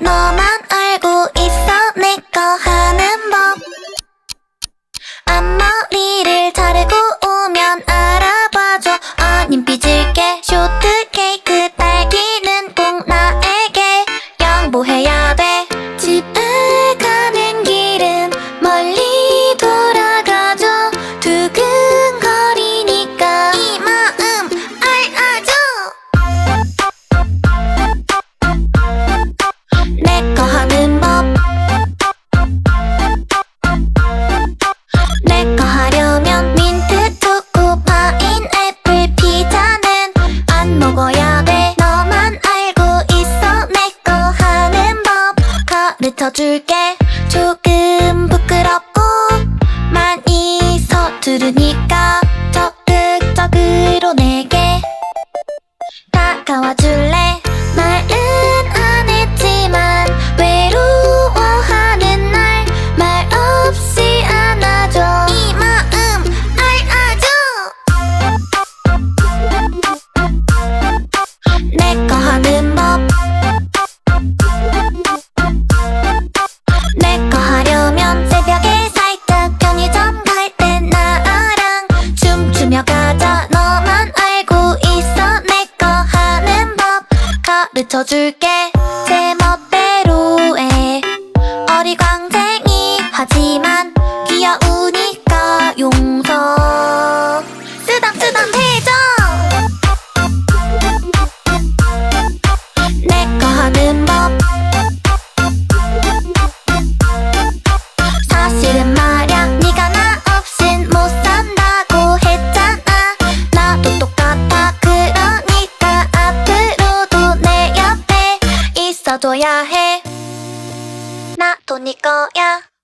너만 알고 있어. 내 거 하는 법. 앞머리를 자르고 오면 알아봐줘. 아님 삐질게. 쇼트 가르쳐줄게. 조금 부끄럽고 많이 서두르니까 적극적으로 내게 다가와줄래? 늦춰줄게. 제 멋대로 해. 어리광쟁이 하지만 귀여우니 지켜줘야 해. 나도 네 거야.